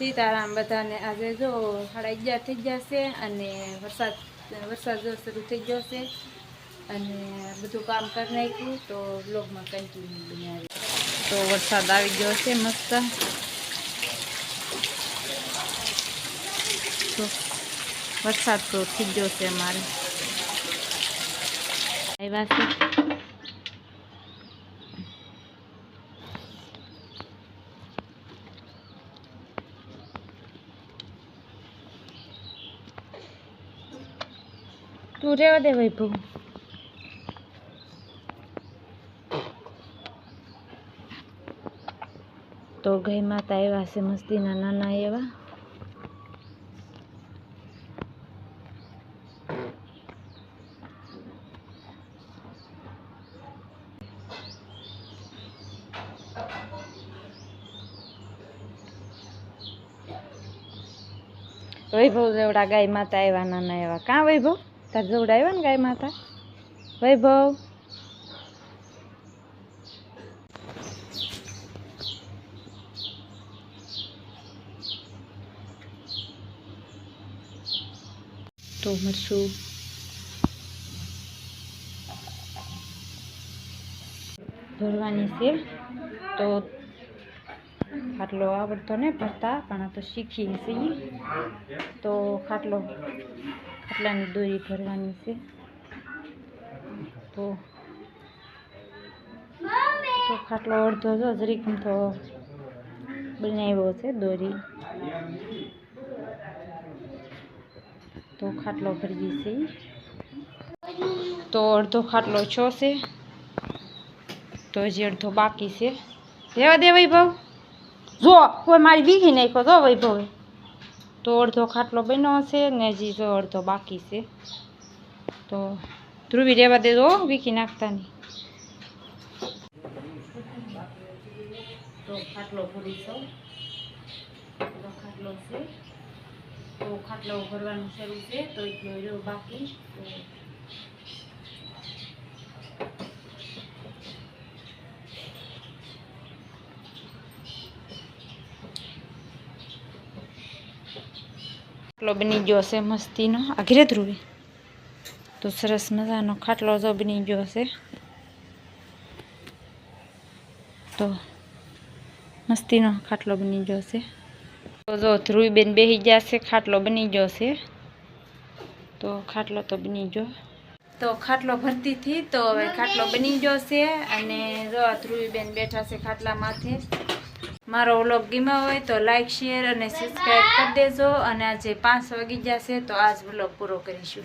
સીતારામ બધાને આજે જો સાડા અગિયાર થઈ જશે અને વરસાદ વરસાદ જો શરૂ થઈ ગયો છે અને બધું કામ કરી નાખ્યું તો બ્લોગમાં કન્ટિન્યુ બનાવી તો વરસાદ આવી ગયો છે મસ્ત. વરસાદ તો થઈ ગયો છે અમારે. આવ્યા છે. તું રેવા દે વૈભવ તો ગઈ માતા આવ્યા છે મસ્તીના નાના એવા. વૈભવ જેવડા ગાય માતા આવ્યા નાના એવા. કાં વૈભવ? તાર જેવડા આવ્યા ને ગાય માતા? વૈભવ? તો મરશું ભરવાની છે. તો ખાટલો આવડતો ને ભરતા, પણ આ તો શીખીએ છીએ. તો ખાટલો ખાટલાની દોરી ભરવાની છે તો તો ખાટલો અડધો જો જરીક તો બનાવ્યો છે દોરી તો ખાટલો ભરીએ છીએ તો અડધો ખાટલો છો છે તો હજી અડધો બાકી છે રેવા દે વૈભવ જો કોઈ મારી વીઘી નાખ્યો જો વૈભવે તો અડધો ખાટલો બન્યો હશે ને હજી જો અડધો બાકી છે. તો ધ્રુવી રહેવા દેજો વીખી નાખતા નહીં ખાટલો ભરીશું ખાટલો છે. તો ખાટલો ભરવાનું શરૂ છે, તો એટલો બાકી. ખાટલો બની ગયો છે મસ્તીનો આ ઘરે ધ્રુવી તો સરસ મજાનો ખાટલો જો બની ગયો છે તો મસ્તીનો ખાટલો બની ગયો છે તો જો ધ્રુવીબેન બેસી ગયા છે ખાટલો બની ગયો છે તો ખાટલો તો બની ગયો તો ખાટલો ભરતી હતી તો હવે ખાટલો બની ગયો છે અને જો ધ્રુવીબેન બેઠા છે ખાટલા માથે મારો વ્લોગ ગમ્યો હોય તો લાઈક, શેર અને સબસ્ક્રાઈબ કરી દેજો. અને આજે પાંચ વાગી જશે તો આજ વ્લોગ પૂરો કરીશું.